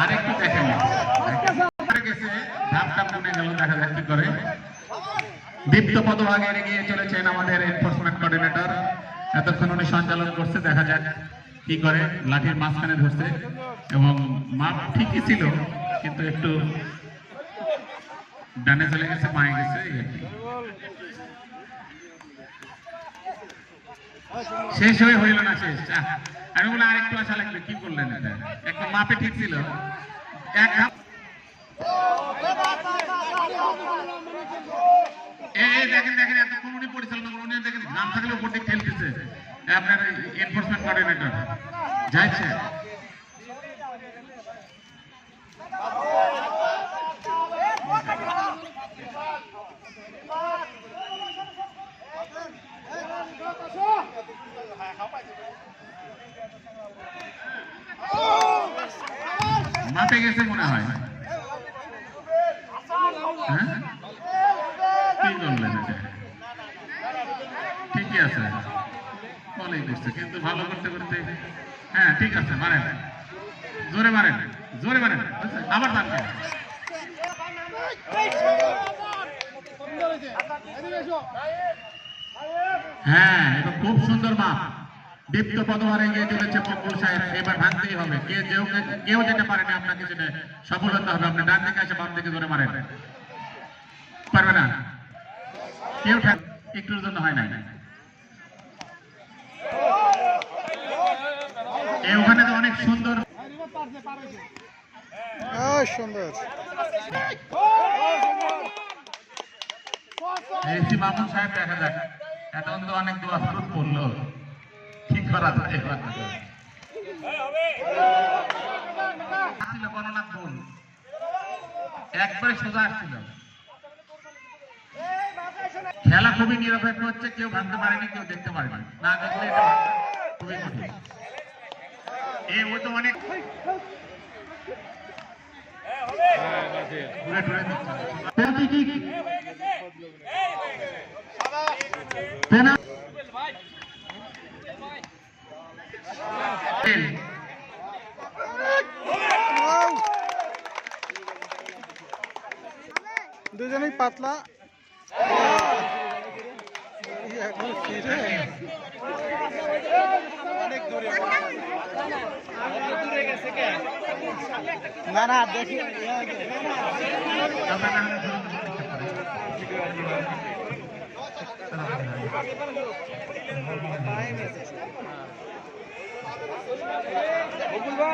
আর একটু দেখেন। দেখা যাক কি করে। দীপ্ত পদভাগে আমাদের এনফোর্সমেন্ট কোঅর্ডিনেটর এতক্ষণ সঞ্চালন করছে, দেখা যাক কি করে। লাঠির মাঝখানে ধরছে এবং মাপ ঠিকই ছিল, কিন্তু একটু ডানে চলে গেছে মায়ে গেছে। শেষ হয়ে হইল না, শেষ। আমি বলে, আরেকটু আশা লাগবে, কি করলেন এটা? মাপে ঠিক ছিল। এক ধাপ এই দেখেন দেখেন, এত উনি পরিচালনা করেন, উনি দেখেন, নাম থাকলে উপর দিক ঠেলতেছে। আপনার এনফোর্সমেন্ট কোঅর্ডিনেটর যাইছে। মাপে গেছে মনে হয়। হ্যাঁ? কি করলেন ঠিকই আছে। ভালোই করছে কিন্তু ভালো করতে করতে হ্যাঁ ঠিক আছে, মারেন। জোরে মারেন জোরে মারেন। বুঝছেন? আবার দান হ্যাঁ এটা খুব সুন্দর মাপ। দীপ্ত পদভারে এগিয়ে চলেছে মকবুল সাহেব। এবার ভাঙতেই হবে। কে যেও কেউ যেতে পারেনি আপনাকে সেটা সফল হতে হবে। আপনি ডান দিকে এসে বাম দিকে ধরে মারেন। পারবে না? কেউ একটুর জন্য হয় নাই। ওখানে তো অনেক সুন্দর সুন্দর। মামুন সাহেব দেখা যাক। এখন তো অনেক দোয়া পড়ল। আসছিল। খেলা খুবই নিরপেক্ষ হচ্ছে, কেউ ভাঙতে পারেনি, কেউ দেখতে পারেনি না। দেখলে খুবই কঠিন। এ, ও তো অনেক দিচ্ছে আউ! দুজনেই পাতলা এই এখন ফিরে না না দেখি আপনারা